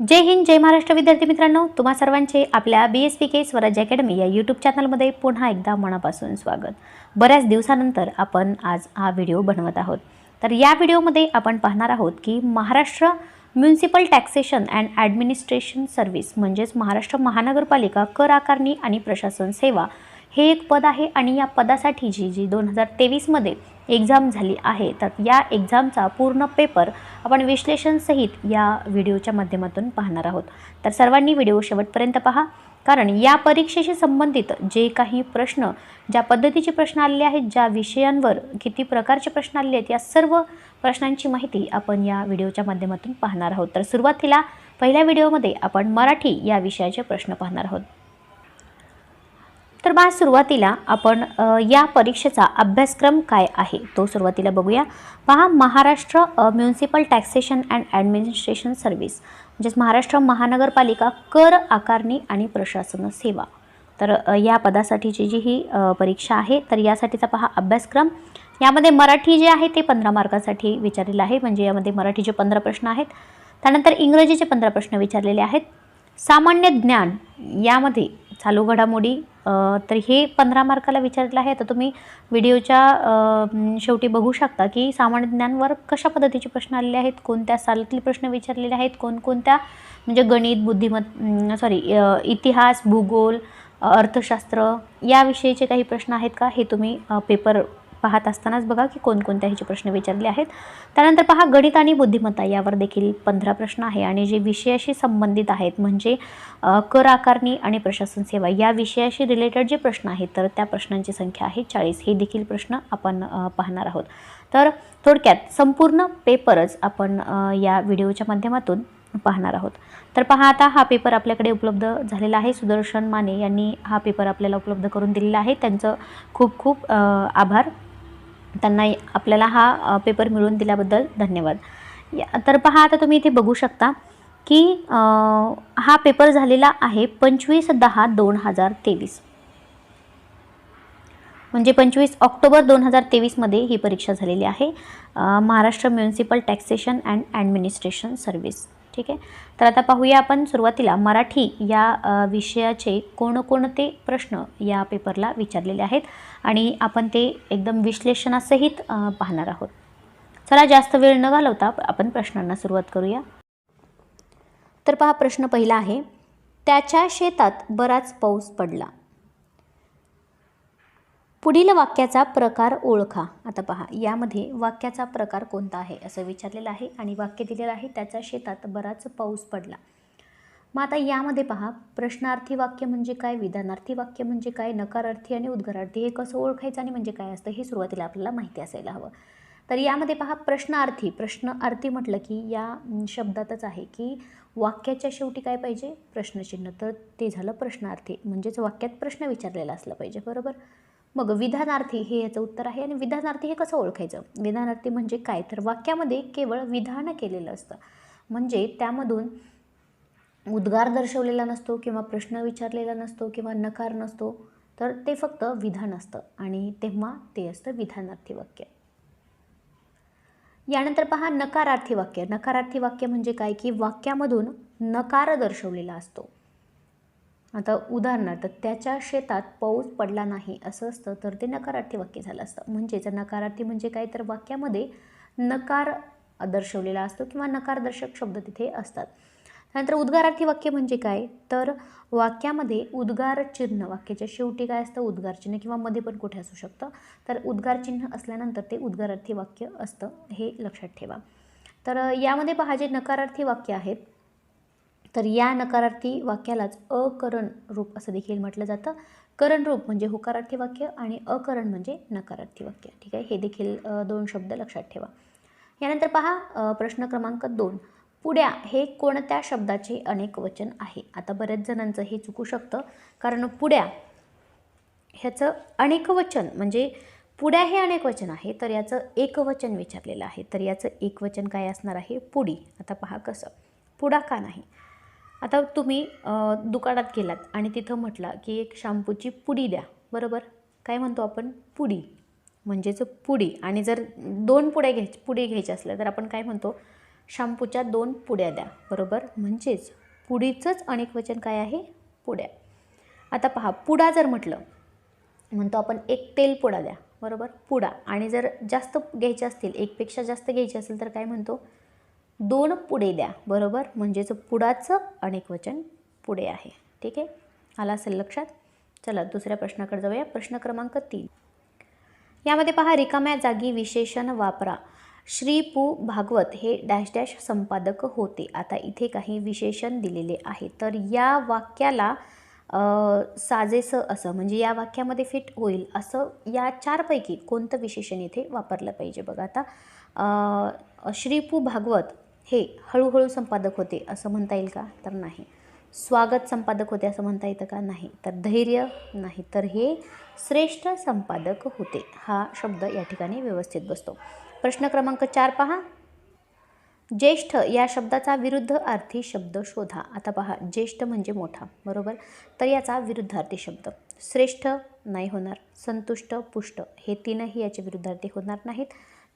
जय हिंद जय महाराष्ट्र. विद्यार्थी मित्रांनो तुम्हा सर्वांचे आपल्या बी एस पी के स्वराज्य अकॅडमी या यूट्यूब चॅनलमध्ये पुन्हा एकदा मनापासून स्वागत. बऱ्याच दिवसानंतर आपण आज हा व्हिडिओ बनवत आहोत. तर या व्हिडिओमध्ये आपण पाहणार आहोत की Maharashtra municipal taxation and administration service म्हणजेच महाराष्ट्र महानगरपालिका कर आकारणी आणि प्रशासन सेवा हे एक पद आहे. आणि या पदासाठी जी जी दोन हजार तेवीसमध्ये एक्झाम झाली आहे तर या एक्झामचा पूर्ण पेपर आपण विश्लेषणसहित या व्हिडिओच्या माध्यमातून पाहणार आहोत. तर सर्वांनी व्हिडिओ शेवटपर्यंत पहा कारण या परीक्षेशी संबंधित जे काही प्रश्न ज्या पद्धतीचे प्रश्न आलेले आहेत ज्या विषयांवर किती प्रकारचे प्रश्न आलेले आहेत या सर्व प्रश्नांची माहिती आपण या व्हिडिओच्या माध्यमातून पाहणार आहोत. तर सुरुवातीला पहिल्या व्हिडिओमध्ये आपण मराठी या विषयाचे प्रश्न पाहणार आहोत. तर बा सुरुवातीला आपण या परीक्षेचा अभ्यासक्रम काय आहे तो सुरुवातीला बघूया. पहा Maharashtra municipal taxation and administration service म्हणजेच महाराष्ट्र महानगरपालिका कर आकारणी आणि प्रशासन सेवा. तर या पदासाठीची जी ही परीक्षा आहे तर यासाठीचा पहा अभ्यासक्रम. यामध्ये मराठी जे आहे ते पंधरा मार्कासाठी विचारलेलं आहे म्हणजे यामध्ये मराठीचे पंधरा प्रश्न आहेत त्यानंतर इंग्रजीचे पंधरा प्रश्न विचारलेले आहेत. सामान्य ज्ञान यामध्ये चालू घडामोडी तर हे पंधरा मार्काला विचारलं आहे. तर तुम्ही व्हिडिओच्या शेवटी बघू शकता की सामान्य ज्ञानवर कशा पद्धतीचे प्रश्न आलेले आहेत? कोणत्या सालातले प्रश्न विचारलेले आहेत? कोणकोणत्या म्हणजे गणित बुद्धिमत् सॉरी इतिहास भूगोल अर्थशास्त्र याविषयीचे काही प्रश्न आहेत का? हे तुम्ही पेपर पाहत असतानाच बघा की कोणकोणत्या ह्याचे प्रश्न विचारले आहेत. त्यानंतर पहा गणित आणि बुद्धिमत्ता यावर देखील पंधरा प्रश्न आहे आणि जे विषयाशी संबंधित आहेत म्हणजे कर आकारणी आणि प्रशासन सेवा या विषयाशी रिलेटेड जे प्रश्न आहेत तर त्या प्रश्नांची संख्या आहे चाळीस. हे देखील प्रश्न आपण पाहणार आहोत. तर थोडक्यात संपूर्ण पेपरच आपण या व्हिडिओच्या माध्यमातून पाहणार आहोत. तर पहा आता हा पेपर आपल्याकडे उपलब्ध झालेला आहे. सुदर्शन माने यांनी हा पेपर आपल्याला उपलब्ध करून दिलेला आहे. त्यांचं खूप खूप आभार. त्यांना आपल्याला हा पेपर मिळवून दिल्याबद्दल धन्यवाद. या- तर पहा आता तुम्ही इथे बघू शकता की हा पेपर झालेला आहे पंचवीस दहा दोन हजार तेवीस. म्हणजे पंचवीस ऑक्टोबर दोन हजार तेवीसमध्ये ही परीक्षा झालेली आहे Maharashtra municipal taxation and administration service. ठीक आहे? तर आता पाहूया आपण सुरुवातीला मराठी या विषयाचे कोणकोणते प्रश्न या पेपरला विचारलेले आहेत आणि आपण ते एकदम विश्लेषणासहित पाहणार आहोत. चला जास्त वेळ न घालवता आपण प्रश्नांना सुरुवात करूया. तर पहा प्रश्न पहिला आहे त्याच्या शेतात बराच पाऊस पडला. पुढील वाक्याचा प्रकार ओळखा. आता पहा यामध्ये वाक्याचा प्रकार कोणता आहे असं विचारलेलं आहे आणि वाक्य दिलेलं आहे. त्याच्या शेतात बराच पाऊस पडला. मग आता यामध्ये पहा प्रश्नार्थी वाक्य म्हणजे काय विधानार्थी वाक्य म्हणजे काय नकारार्थी आणि उद्गारार्थी हे कसं ओळखायचं आणि म्हणजे काय असतं हे सुरुवातीला आपल्याला माहिती असायला हवं. तर यामध्ये पहा प्रश्नार्थी प्रश्नार्थी म्हटलं की या शब्दातच आहे की वाक्याच्या शेवटी काय पाहिजे? प्रश्नचिन्ह. तर ते झालं प्रश्नार्थी. म्हणजेच वाक्यात प्रश्न विचारलेला असला पाहिजे बरोबर? मग विधानार्थी हे याचं उत्तर आहे. आणि विधानार्थी हे कसं ओळखायचं? विधानार्थी म्हणजे काय? तर वाक्यामध्ये केवळ विधान केलेलं असतं. म्हणजे त्यामधून उद्गार दर्शवलेला नसतो किंवा प्रश्न विचारलेला नसतो किंवा नकार नसतो. तर ते फक्त विधान असतं. आणि तेव्हा ते असतं विधानार्थी वाक्य. यानंतर पहा नकारार्थी वाक्य. नकारार्थी वाक्य म्हणजे काय? की वाक्यामधून नकार दर्शवलेला असतो. आता उदाहरणार्थ त्याच्या शेतात पाऊस पडला नाही असं असतं तर ते नकारार्थी वाक्य झालं असतं. म्हणजेच नकारार्थी म्हणजे काय? तर वाक्यामध्ये नकार दर्शवलेला असतो किंवा नकारदर्शक शब्द तिथे असतात. त्यानंतर उद्गारार्थी वाक्य म्हणजे काय? तर वाक्यामध्ये उद्गार चिन्ह वाक्याच्या शेवटी काय असतं? उद्गार चिन्ह किंवा मध्ये पण कुठे असू शकतं. तर उद्गार चिन्ह असल्यानंतर ते उद्गारार्थी वाक्य असतं हे लक्षात ठेवा. तर यामध्ये पहा जे नकारार्थी वाक्य आहेत तर या नकारार्थी वाक्यालाच अकरण रूप असं देखील म्हटलं जातं. करण रूप म्हणजे होकारार्थी वाक्य आणि अकरण म्हणजे नकारार्थी वाक्य. ठीक आहे? हे देखील दोन शब्द लक्षात ठेवा. यानंतर पहा प्रश्न क्रमांक दोन. पुड्या हे कोणत्या शब्दाचे अनेक वचन आहे? आता बऱ्याच जणांचं हे चुकू शकतं. कारण पुड्या ह्याचं अनेक वचन म्हणजे पुड्या हे अनेक वचन आहे तर याचं एकवचन विचारलेलं आहे. तर याचं एकवचन काय असणार आहे? पुडी. आता पहा कसं. पुडा का नाही. आता तुम्ही दुकानात गेलात आणि तिथं म्हटलं की एक शॅम्पूची पुडी द्या. बरोबर? काय म्हणतो आपण? पुडी. म्हणजेच पुडी. आणि जर दोन पुड्या घ्यायची पुडी घ्यायच्या असल्या तर आपण काय म्हणतो? शॅम्पूच्या दोन पुड्या द्या. बरोबर? म्हणजेच पुडीचंच अनेक वचन काय आहे? पुड्या. आता पहा पुडा जर म्हटलं म्हणतो आपण एक तेल पुडा द्या. बरोबर? पुडा. आणि जर जास्त घ्यायचे असतील एकपेक्षा जास्त घ्यायचे असेल तर काय म्हणतो? दोन पुढे द्या बरोबर? म्हणजेच पुढाचं अनेक वचन पुढे आहे. ठीक आहे? आला असेल लक्षात? चला दुसऱ्या प्रश्नाकडे जाऊया. प्रश्न क्रमांक तीन. यामध्ये पहा रिकाम्या जागी विशेषण वापरा. श्री पू भागवत हे डॅश डॅश संपादक होते. आता इथे काही विशेषण दिलेले आहे. तर या वाक्याला साजेसं असं म्हणजे या वाक्यामध्ये फिट होईल असं या चारपैकी कोणतं विशेषण इथे वापरलं पाहिजे बघा आता. श्रीपू भागवत हे हळूहळू संपादक होते असं म्हणता येईल का? तर नाही. स्वागत संपादक होते असं म्हणता येतं का? नाही. तर धैर्य नाही तर हे श्रेष्ठ संपादक होते. हा शब्द या ठिकाणी व्यवस्थित बसतो. प्रश्न क्रमांक चार पहा. ज्येष्ठ या शब्दाचा विरुद्ध अर्थी शब्द शोधा. आता पहा ज्येष्ठ म्हणजे मोठा. बरोबर? तर याचा विरुद्धार्थी शब्द. श्रेष्ठ नाही होणार. संतुष्ट पुष्ट. हे तीनही याचे विरुद्धार्थी होणार नाहीत.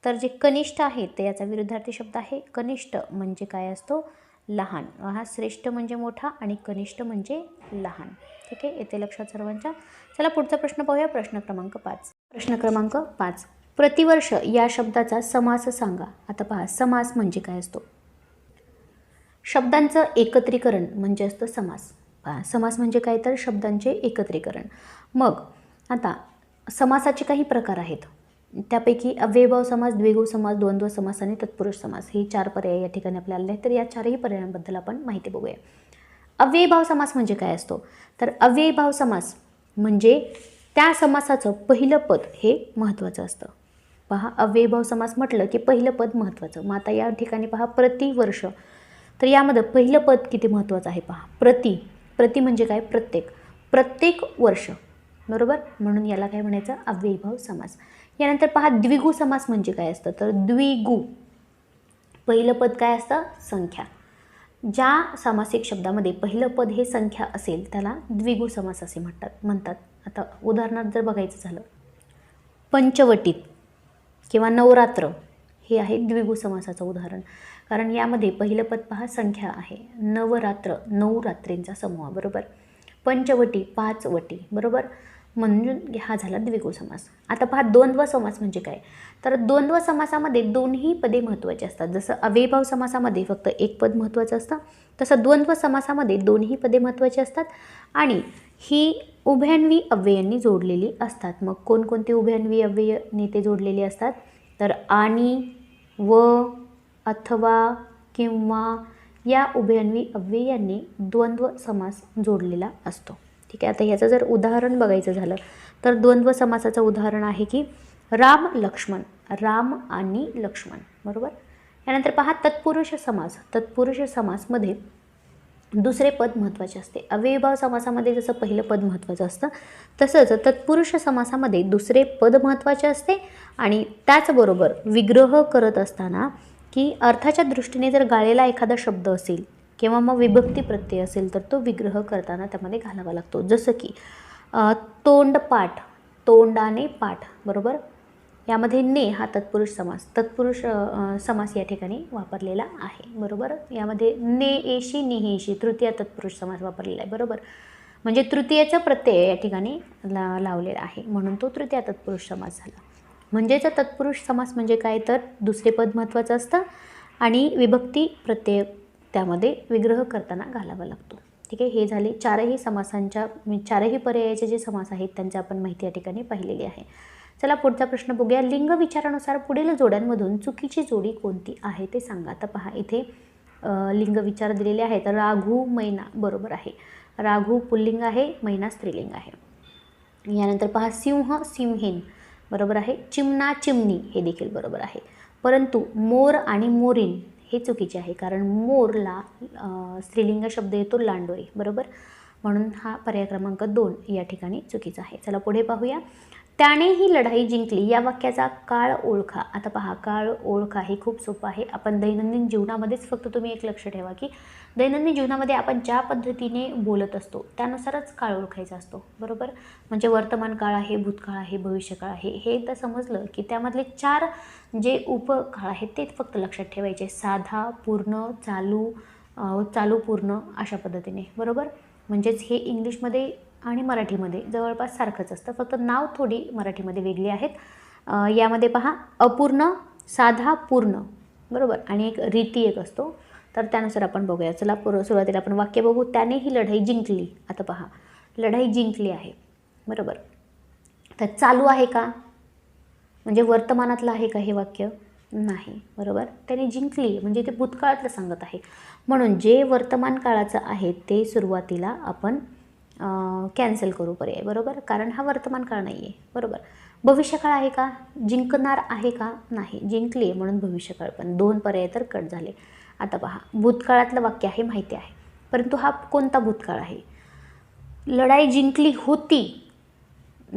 तर जे कनिष्ठ आहे ते याचा विरुद्धार्थी शब्द आहे. कनिष्ठ म्हणजे काय असतो? लहान. हा श्रेष्ठ म्हणजे मोठा आणि कनिष्ठ म्हणजे लहान. ठीक आहे? येते लक्षात सर्वांच्या. चला पुढचा प्रश्न पाहूया. प्रश्न क्रमांक पाच. प्रश्न क्रमांक पाच. प्रतिवर्ष या शब्दाचा समास सांगा. आता पहा समास म्हणजे काय असतो? शब्दांचं एकत्रीकरण म्हणजे असतं समास. पहा समास म्हणजे काय? तर शब्दांचे एकत्रीकरण. मग आता समासाचे काही प्रकार आहेत. त्यापैकी अव्ययभाव समास द्विगो समास द्वंद्व समास आणि तत्पुरुष समास हे चार पर्याय या ठिकाणी आपल्याला आले आहेत. तर या चारही पर्यायांबद्दल आपण माहिती बघूया. अव्ययभाव समास म्हणजे काय असतो? तर अव्ययभाव समास म्हणजे त्या समासाचं पहिलं पद हे महत्त्वाचं असतं. पहा अव्ययभाव समास म्हटलं की पहिलं पद महत्त्वाचं. मग आता या ठिकाणी पहा प्रतिवर्ष तर यामध्ये पहिलं पद किती महत्त्वाचं आहे पहा? प्रति. प्रति म्हणजे काय? प्रत्येक. प्रत्येक वर्ष. बरोबर? म्हणून याला काय म्हणायचं? अव्ययभाव समास. यानंतर पहा द्विगु समास म्हणजे काय असतं? तर द्विगु पहिलं पद काय असतं? संख्या. ज्या सामासिक शब्दामध्ये पहिलं पद हे संख्या असेल त्याला द्विगु समास असे म्हणतात म्हणतात. आता उदाहरणार्थ जर बघायचं झालं पंचवटीत किंवा नवरात्र हे आहे द्विगु समासाचं उदाहरण. कारण यामध्ये पहिलं पद पहा संख्या आहे. नवरात्र नऊ रात्रींचा समूह बरोबर? पंचवटी पाच वटी बरोबर? म्हणून हा झाला द्विगु समास आता पहा द्वंद्व समास म्हणजे काय? तर द्वंद्व समासामध्ये दोन्ही पदे महत्त्वाची असतात. जसं अव्ययभाव समासामध्ये फक्त एक पद महत्त्वाचं असतं तसं द्वंद्व समासामध्ये दोन्ही पदे महत्त्वाची असतात आणि ही उभ्यान्वी अव्ययांनी जोडलेली असतात. मग कोणकोणते उभ्यान्वी अव्यय नेते जोडलेले असतात? तर आणि व अथवा किंवा या उभयान्वी अव्ययांनी द्वंद्व समास जोडलेला असतो. ठीक आहे? आता ह्याचं जर उदाहरण बघायचं झालं तर द्वंद्व समासाचं उदाहरण आहे की राम लक्ष्मण राम आणि लक्ष्मण बरोबर? यानंतर पहा तत्पुरुष समास तत्पुरुष समासमध्ये दुसरे पद महत्त्वाचे असते. अव्ययभाव समासामध्ये जसं पहिलं पद महत्त्वाचं असतं तसंच तत्पुरुष समासामध्ये दुसरे पद महत्त्वाचे असते आणि त्याचबरोबर विग्रह करत असताना की अर्थाच्या दृष्टीने जर गाळेला एखादा शब्द असेल किंवा मग विभक्ती प्रत्यय असेल तर तो विग्रह करताना त्यामध्ये घालावा लागतो. जसं की तोंड तोंडपाठ तोंडाने पाठ बरोबर? यामध्ये ने हा तत्पुरुष समास तत्पुरुष समास या ठिकाणी वापरलेला आहे बरोबर? यामध्ये ने एशी निहेशी तृतीय तत्पुरुष समास वापरलेला आहे बरोबर? म्हणजे तृतीयाचा प्रत्यय या ठिकाणी ला लावलेला आहे म्हणून तो तृतीय तत्पुरुष समास झाला. म्हणजेच तत्पुरुष समास म्हणजे काय? तर दुसरे पद महत्त्वाचं असतं आणि विभक्ती प्रत्यय त्यामध्ये विग्रह करताना घालावा लागतो. ठीक आहे? हे झाले चारही समासांच्या चारही पर्यायाचे जे समास आहेत त्यांची आपण माहिती या ठिकाणी पाहिलेली आहे. चला पुढचा प्रश्न बघूया. लिंग विचारानुसार पुढील जोड्यांमधून चुकीची जोडी कोणती आहे ते सांगा. आता पहा इथे लिंग विचार दिलेले आहेत. राघू मैना बरोबर आहे. राघू पुल्लिंग आहे मैना स्त्रीलिंग आहे. यानंतर पहा सिंह सिंहीन बरोबर आहे. चिमणा चिमणी हे देखील बरोबर आहे. परंतु मोर आणि मोरीन हे चुकीचे आहे. कारण मोरला स्त्रीलिंग शब्द येतो लांडोरी बरोबर? म्हणून हा पर्याय क्रमांक दोन या ठिकाणी चुकीचा आहे. चला पुढे पाहूया. त्याने ही लढाई जिंकली. या वाक्याचा काळ ओळखा. आता पहा काळ ओळखा हे खूप सोपं आहे. आपण दैनंदिन जीवनामध्येच फक्त तुम्ही एक लक्ष ठेवा की दैनंदिन जीवनामध्ये आपण ज्या पद्धतीने बोलत असतो त्यानुसारच काळ ओळखायचा असतो. बरोबर? म्हणजे वर्तमान काळ आहे भूतकाळ आहे भविष्यकाळ आहे. हे एकदा समजलं की त्यामधले चार जे उपकाळ आहेत ते फक्त लक्षात ठेवायचे. साधा पूर्ण चालू चालू पूर्ण अशा पद्धतीने. बरोबर? म्हणजेच हे इंग्लिशमध्ये आणि मराठीमध्ये. जवळपास सारखंच असतं. फक्त नाव थोडी मराठीमध्ये वेगळी आहेत. यामध्ये पहा अपूर्ण साधा पूर्ण. बरोबर? आणि एक रीती एक असतो. तर त्यानुसार आपण बघूया. चला पूर्व सुरुवातीला आपण वाक्य बघू. त्याने ही लढाई जिंकली. आता पहा. लढाई जिंकली आहे. बरोबर? तर चालू आहे का? म्हणजे वर्तमानातलं आहे का हे वाक्य? नाही. बरोबर? त्याने जिंकली. म्हणजे ते भूतकाळातलं सांगत आहे. म्हणून जे वर्तमान काळाचं आहे ते सुरुवातीला आपण कॅन्सल करू पर्याय बरोबर? कारण हा वर्तमान काळ नाही आहे बरोबर भविष्यकाळ आहे का? जिंकणार आहे का? नाही. जिंकली आहे म्हणून भविष्यकाळ पण दोन पर्याय तर कट झाले. आता पहा भूतकाळातलं वाक्य आहे माहिती आहे. परंतु हा कोणता भूतकाळ आहे? लढाई जिंकली होती.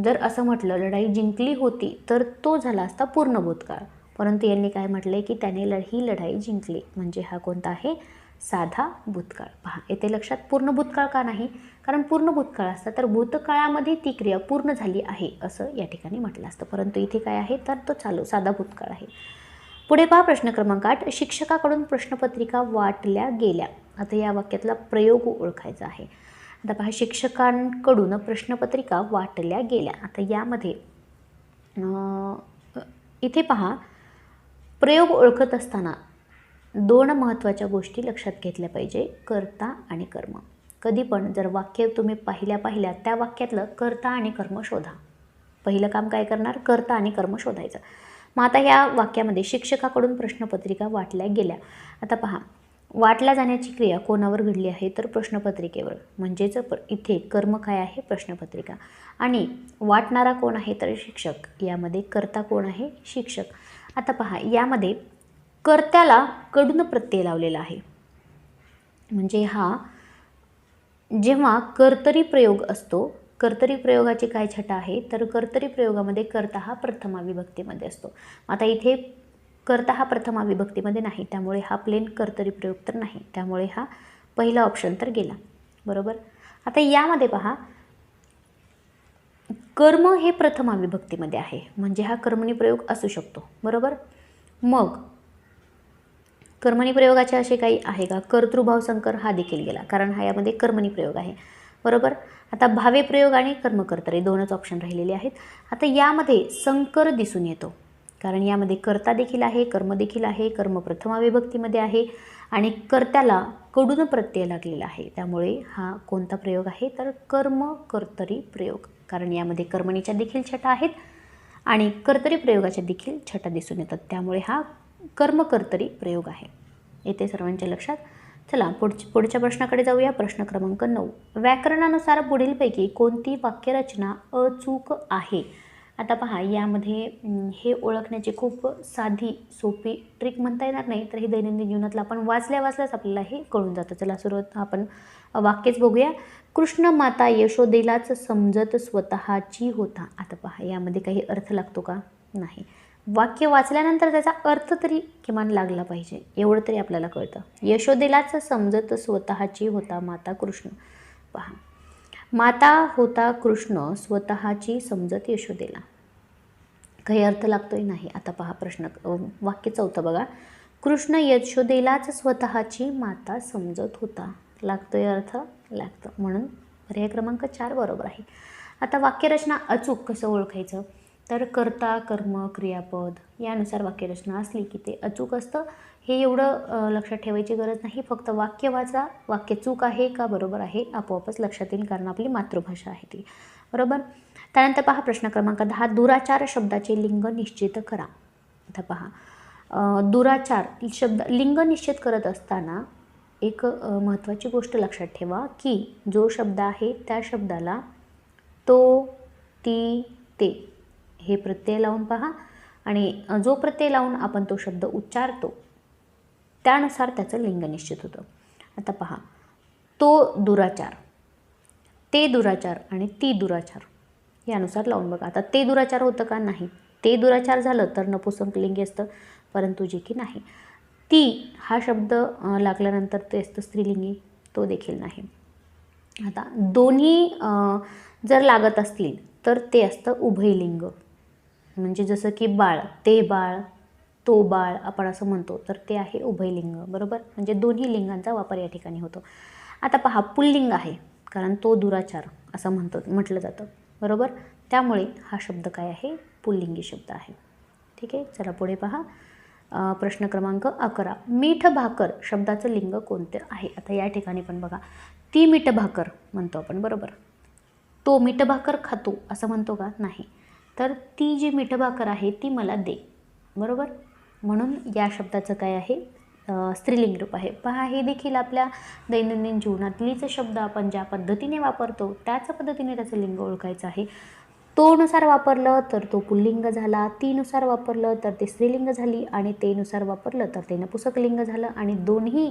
जर असं म्हटलं लढाई जिंकली होती तर तो झाला असता पूर्ण भूतकाळ. परंतु यांनी काय म्हटलं आहे की त्याने लढ ही लढाई जिंकली. म्हणजे हा कोणता आहे? साधा भूतकाळ. पहा येथे लक्षात पूर्ण भूतकाळ का नाही? कारण पूर्ण भूतकाळ असता तर भूतकाळामध्ये ती क्रिया पूर्ण झाली आहे असं या ठिकाणी म्हटलं असतं. परंतु इथे काय आहे? तर तो चालू साधा भूतकाळ आहे. पुढे पहा प्रश्न क्रमांक आठ. शिक्षकाकडून प्रश्नपत्रिका वाटल्या गेल्या. आता या वाक्यातला प्रयोग ओळखायचा आहे. आता पहा शिक्षकांकडून प्रश्नपत्रिका वाटल्या गेल्या. आता यामध्ये इथे पहा प्रयोग ओळखत असताना दोन महत्त्वाच्या गोष्टी लक्षात घेतल्या पाहिजे कर्ता आणि कर्म. कधी पण जर वाक्य तुम्ही पाहिल्या पाहिल्या त्या वाक्यातलं कर्ता आणि कर्म शोधा. पहिलं काम काय करणार? कर्ता आणि कर्म शोधायचं. मग आता या वाक्यामध्ये शिक्षकाकडून प्रश्नपत्रिका वाटल्या गेल्या. आता पहा वाटल्या जाण्याची क्रिया कोणावर घडली आहे? तर प्रश्नपत्रिकेवर. म्हणजेच प इथे कर्म काय आहे? प्रश्नपत्रिका. आणि वाटणारा कोण आहे? तर शिक्षक. यामध्ये कर्ता कोण आहे? शिक्षक. आता पहा यामध्ये कर्त्याला कडून प्रत्यय लावलेला आहे. म्हणजे हा जेव्हा कर्तरी प्रयोग असतो कर्तरी प्रयोगाची काय छटा आहे तर कर्तरी प्रयोगामध्ये कर्ता हा प्रथमा विभक्तीमध्ये असतो. आता इथे कर्ता हा प्रथमा विभक्तीमध्ये नाही त्यामुळे हा प्लेन कर्तरी प्रयोग तर नाही त्यामुळे हा पहिला ऑप्शन तर गेला. बरोबर? आता यामध्ये पहा कर्म हे प्रथमा विभक्तीमध्ये आहे म्हणजे हा कर्मणी प्रयोग असू शकतो. बरोबर? मग कर्मणी प्रयोगाचे असे काही आहे का? कर्तृभाव संकर हा देखील गेला कारण हा यामध्ये कर्मणी प्रयोग आहे. बरोबर? आता भावे प्रयोग आणि कर्मकर्तरे दोनच ऑप्शन राहिलेले आहेत. आता यामध्ये संकर दिसून येतो. कारण यामध्ये कर्ता देखील आहे कर्म देखील आहे कर्म प्रथमा विभक्तीमध्ये आहे आणि कर्त्याला कडून प्रत्यय लागलेला आहे. त्यामुळे हा कोणता प्रयोग आहे? तर कर्म कर्तरी प्रयोग. कारण यामध्ये कर्मणीच्या देखील छटा आहेत आणि कर्तरी प्रयोगाच्या देखील छटा दिसून येतात. त्यामुळे हा कर्मकर्तरी प्रयोग आहे. येते सर्वांच्या लक्षात. चला पुढच्या पुढच्या प्रश्नाकडे जाऊया. प्रश्न क्रमांक नऊ. व्याकरणानुसार पुढीलपैकी कोणती वाक्यरचना अचूक आहे? आता पहा यामध्ये हे ओळखण्याची खूप साधी सोपी ट्रिक म्हणता येणार नाही तर हे दैनंदिन जीवनातलं आपण वाचल्या वाचल्याच आपल्याला हे कळून जातं. चला सुरुवात आपण वाक्यच बघूया. कृष्ण माता यशोदेलाच समजत स्वतःची होता. आता पहा यामध्ये काही अर्थ लागतो का? नाही. वाक्य वाचल्यानंतर त्याचा अर्थ तरी किमान लागला पाहिजे. एवढं तरी आपल्याला कळतं. यशोदेलाच समजत स्वतःची होता माता कृष्ण. पहा. माता होता कृष्ण स्वतःची समजत यशोदेला. काही अर्थ लागतोय नाही. आता पहा प्रश्न वाक्य चौथं बघा. कृष्ण यशोदेलाच स्वतःची माता समजत होता. लागतोय अर्थ? लागतं. म्हणून पर्याय क्रमांक चार बरोबर आहे. आता वाक्यरचना अचूक कसं ओळखायचं? तर कर्ता कर्म क्रियापद यानुसार वाक्यरचना असली की ते अचूक असतं. हे एवढं लक्षात ठेवायची गरज नाही. फक्त वाक्य वाचा. वाक्य चूक आहे का बरोबर आहे आपोआपच लक्षात येईल कारण आपली मातृभाषा आहे ती. बरोबर? त्यानंतर पहा प्रश्न क्रमांक दहा. दुराचार शब्दाचे लिंग निश्चित करा. आता पहा. दुराचार शब्द लिंग निश्चित करत असताना एक महत्त्वाची गोष्ट लक्षात ठेवा की जो शब्द आहे त्या शब्दाला तो ती ते हे प्रत्यय लावून पहा. आणि जो प्रत्यय लावून आपण तो शब्द उच्चारतो त्यानुसार त्याचं लिंग निश्चित होतं. आता पहा. तो दुराचार ते दुराचार आणि ती दुराचार यानुसार लावून बघा. आता ते दुराचार होतं का? नाही. ते दुराचार झालं तर नपुसंकलिंगी असतं परंतु जे की नाही. ती हा शब्द लागल्यानंतर ते असतं स्त्रीलिंगी तो देखील नाही. आता दोन्ही जर लागत असतील तर ते असतं उभयलिंग. म्हणजे जसं की बाळ ते बाळ तो बाळ आपण असं म्हणतो तर ते आहे उभयलिंग बरोबर? म्हणजे दोन्ही लिंगांचा वापर या ठिकाणी होतो. आता पहा पुल्लिंग आहे कारण तो दुराचार असं म्हणतो म्हटलं जातं बरोबर? त्यामुळे हा शब्द काय आहे? पुल्लिंगी शब्द आहे. ठीक आहे? चला पुढे पहा. प्रश्न क्रमांक अकरा. मीठ भाकर शब्दाचं लिंग कोणतं आहे? आता या ठिकाणी पण बघा. ती मीठ भाकर म्हणतो आपण बरोबर? तो मीठ भाकर खातो असं म्हणतो का? नाही. तर ती जी मिठभाकर आहे ती मला दे. बरोबर? म्हणून या शब्दाचं काय आहे? स्त्रीलिंग रूप आहे. पहा हे देखील आपल्या दैनंदिन जीवनातलीच शब्द आपण ज्या पद्धतीने वापरतो त्याच पद्धतीने त्याचं लिंग ओळखायचं आहे. तोनुसार वापरलं तर तो पुल्लिंग झाला तीनुसार वापरलं तर ते स्त्रीलिंग झाली आणि तेनुसार वापरलं तर ते नपुसकलिंग झालं. आणि दोन्ही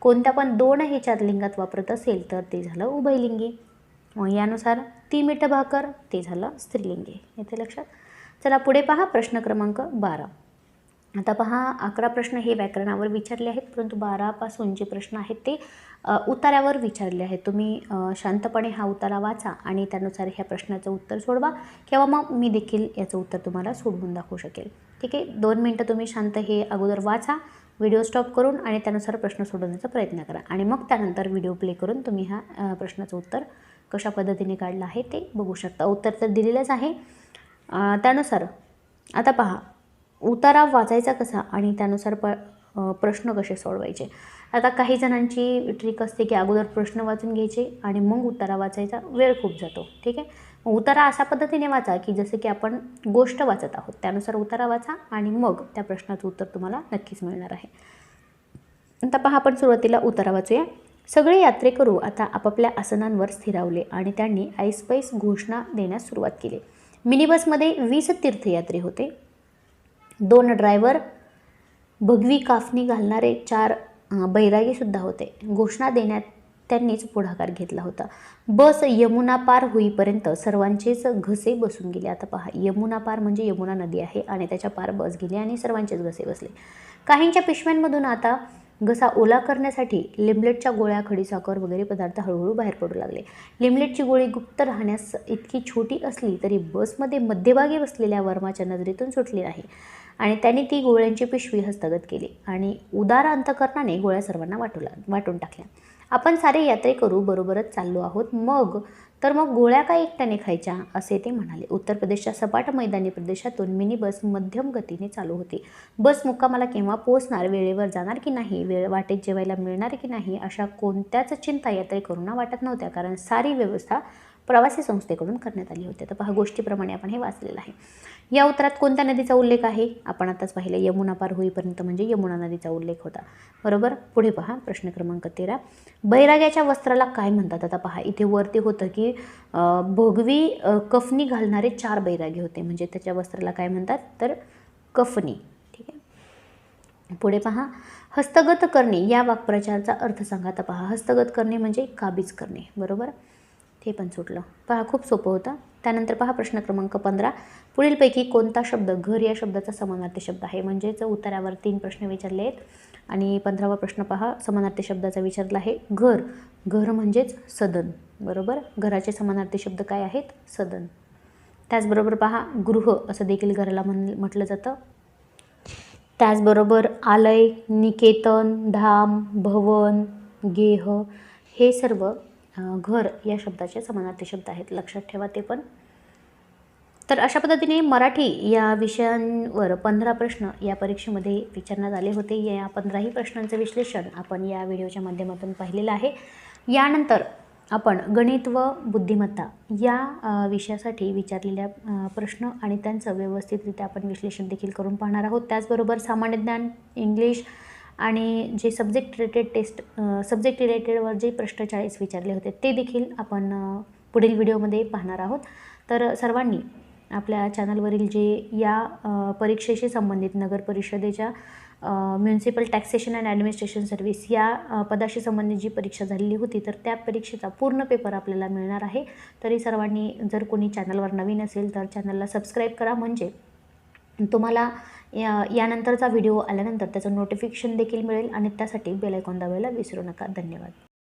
कोणत्या पण दोन हे चार लिंगात वापरत असेल तर ते झालं उभयलिंगी. मग यानुसार ती मिठ भाकर ते झालं स्त्रीलिंगी. येते लक्षात? चला पुढे पहा प्रश्न क्रमांक बारा. आता पहा अकरा प्रश्न हे व्याकरणावर विचारले आहेत परंतु बारापासून जे प्रश्न आहेत ते उतारावर विचारले आहेत. तुम्ही शांतपणे हा उतारा वाचा आणि त्यानुसार ह्या प्रश्नाचं उत्तर सोडवा किंवा मग मी देखील याचं उत्तर तुम्हाला सोडवून दाखवू शकेल. ठीक आहे? दोन मिनटं तुम्ही शांत हे अगोदर वाचा व्हिडिओ स्टॉप करून आणि त्यानुसार प्रश्न सोडवण्याचा प्रयत्न करा. आणि मग त्यानंतर व्हिडिओ प्ले करून तुम्ही हा प्रश्नाचं उत्तर कशा पद्धतीने काढलं आहे ते बघू शकता. उत्तर तर दिलेलंच आहे. त्यानुसार आता पहा. उतारा वाचायचा कसा आणि त्यानुसार प प्रश्न कसे सोडवायचे? आता काही जणांची ट्रिक असते की अगोदर प्रश्न वाचून घ्यायचे आणि मग उतारा वाचायचा वेळ खूप जातो. ठीक आहे? मग उतारा अशा पद्धतीने वाचा की जसं की आपण गोष्ट वाचत आहोत. त्यानुसार उतारा वाचा आणि मग त्या प्रश्नाचं उत्तर तुम्हाला नक्कीच मिळणार आहे. आता पहा आपण सुरुवातीला उतारा वाचूया. सगळे यात्रेकरू आता आपापल्या आसनांवर स्थिरावले आणि त्यांनी ऐसपैस घोषणा देण्यास सुरुवात केली. मिनी बसमध्ये वीस तीर्थयात्रे होते. दोन ड्रायव्हर भगवी काफनी घालणारे चार बैरागीसुद्धा होते. घोषणा देण्यात त्यांनीच पुढाकार घेतला होता. बस यमुना पार होईपर्यंत सर्वांचेच घसे बसून गेले. आता पहा यमुना पार म्हणजे यमुना नदी आहे आणि त्याच्या पार बस गेली आणि सर्वांचेच घसे बसले. काहींच्या पिशव्यांमधून आता घसा ओला करण्यासाठी लिमलेटच्या गोळ्या खडीसाखर वगैरे पदार्थ हळूहळू बाहेर पडू लागले. लिमलेटची गोळी गुप्त राहण्यास इतकी छोटी असली तरी बसमध्ये मध्यभागी बसलेल्या वर्माच्या नजरेतून सुटली नाही आणि त्यांनी ती गोळ्यांची पिशवी हस्तगत केली आणि उदार अंतकरणाने गोळ्या सर्वांना वाटू लाग वाटून टाकल्या. आपण सारे यात्रेकरू बरोबरच चाललो आहोत. मग? तर मग गोळ्या काय एकट्याने खायच्या? असे ते म्हणाले. उत्तर प्रदेशच्या सपाट मैदानी प्रदेशातून मिनी बस मध्यम गतीने चालू होती. बस मुक्कामाला केव्हा पोहोचणार वेळेवर जाणार की नाही वेळ वाटेत जेवायला मिळणार की नाही अशा कोणत्याच चिंता यात्रेकरूंना वाटत नव्हत्या. कारण सारी व्यवस्था प्रवासी संस्थेकडून करण्यात आली होती. तर पहा गोष्टीप्रमाणे आपण हे वाचलेलं आहे. या उत्तरात कोणत्या नदीचा उल्लेख आहे? आपण आताच पाहिलं यमुना पार होईपर्यंत म्हणजे यमुना नदीचा उल्लेख होता. बरोबर? पुढे पहा प्रश्न क्रमांक तेरा. बैराग्याच्या वस्त्राला काय म्हणतात? आता पहा इथे वरती होतं की भोगवी कफनी घालणारे चार बैरागी होते. म्हणजे त्याच्या वस्त्राला काय म्हणतात? तर कफनी. ठीक आहे? पुढे पहा हस्तगत करणे. या वाक्प्रचाराचा अर्थ सांगा. आता पहा हस्तगत करणे म्हणजे काबीज करणे. बरोबर? ते पण सुटलं. पहा खूप सोपं होतं. त्यानंतर पहा प्रश्न क्रमांक पंधरा. पुढीलपैकी कोणता शब्द घर या शब्दाचा समानार्थी शब्द आहे? म्हणजेच उत्तरावर तीन प्रश्न विचारले आहेत. आणि पंधरावा प्रश्न पहा समानार्थी शब्दाचा विचारला आहे. घर. घर म्हणजेच सदन. बरोबर? घराचे समानार्थी शब्द काय आहेत? सदन. त्याचबरोबर पहा गृह असं देखील घराला म्हण म्हटलं जातं. त्याचबरोबर आलय निकेतन धाम भवन गेह हे सर्व घर या शब्दाचे समानार्थी शब्द आहेत. लक्षात ठेवा ते पण. तर अशा पद्धतीने मराठी या विषयांवर पंधरा प्रश्न या परीक्षेमध्ये विचारण्यात आले होते. या पंधराही प्रश्नांचं विश्लेषण आपण या व्हिडिओच्या माध्यमातून पाहिलेलं आहे. यानंतर आपण गणित व बुद्धिमत्ता या विषयासाठी विचारलेल्या प्रश्न आणि त्यांचं व्यवस्थितरित्या आपण विश्लेषण देखील करून पाहणार आहोत. त्याचबरोबर सामान्य ज्ञान इंग्लिश आणि जे सब्जेक्ट रिलेटेड टेस्ट सब्जेक्ट रिलेटेडवर जे प्रश्न चाळीस विचारले होते ते देखील आपण पुढील व्हिडिओमध्ये पाहणार आहोत. तर सर्वांनी आपल्या चॅनलवरील जे या परीक्षेशी संबंधित नगर परिषदेच्या municipal taxation and administration service या पदाशी संबंधित जी परीक्षा झालेली होती तर त्या परीक्षेचा पूर्ण पेपर आपल्याला मिळणार आहे. तरी सर्वांनी जर कोणी चॅनलवर नवीन असेल तर चॅनलला सबस्क्राईब करा. म्हणजे तुम्हाला या यानंतरचा व्हिडिओ आल्यानंतर त्याचं नोटिफिकेशन देखील मिळेल आणि त्यासाठी बेलायकॉन दाबायला विसरू नका. धन्यवाद.